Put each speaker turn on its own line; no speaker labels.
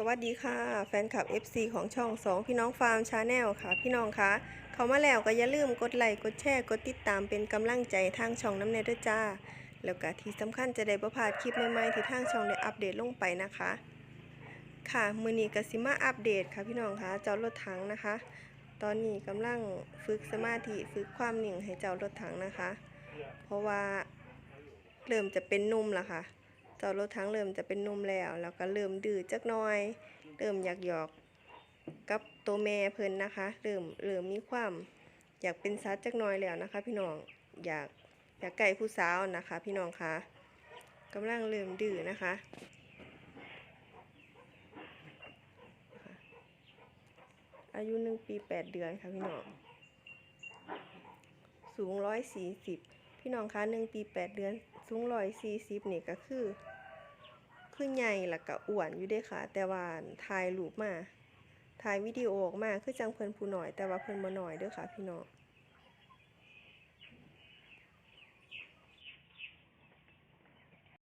สวัสดีค่ะ แฟนคลับ FC ของช่อง 2 พี่น้องฟาร์มชาแนลค่ะ พี่น้องคะเขามาแล้วก็อย่าลืมกดไลค์กดแชร์กดติดตามเป็นกำลังใจทางช่องน้ำเนเด้อจ้า แล้วก็ที่สำคัญจะได้ประพาดคลิปใหม่ๆที่ทางช่องได้อัปเดตลงไปนะคะ ค่ะมือนี้กสิมาอัปเดตค่ะพี่น้องคะเจ้ารถถังนะคะ ตอนนี้กำลังฝึกสมาธิฝึกความนิ่งให้เจ้ารถถังนะคะ เพราะว่าเริ่มจะเป็นนุ่มล้วค่ะ เจ้ารถถังเริ่มจะเป็นนมแล้ว แล้วก็เริ่มดื้อจักน่อย เริ่มอยากหยอกกับตัวแม่เพิ่นนะคะ เริ่มเริ่มมีความอยากเป็นซัดจักน่อยแล้วนะคะ พี่น้องอยากอยากไก่ผู้สาวนะคะ พี่น้องคะกำลังเริ่มดื้อนะคะ อายุหนึ่งปีแปดเดือนค่ะพี่น้องสูงร้อยสี่สิบพี่น้องคะหนึ่งปีแปดเดือนสูงร้อยสี่สิบนี่ก็คือ คือใหญ่แล้วก็อ้วนอยู่ด้วยค่ะ แต่ว่าถ่ายรูปมาถ่ายวิดีโอออกมาคือจังเพิ่นผู้หน่อย แต่ว่าเพิ่นบ่น้อยเด้อค่ะพี่น้อง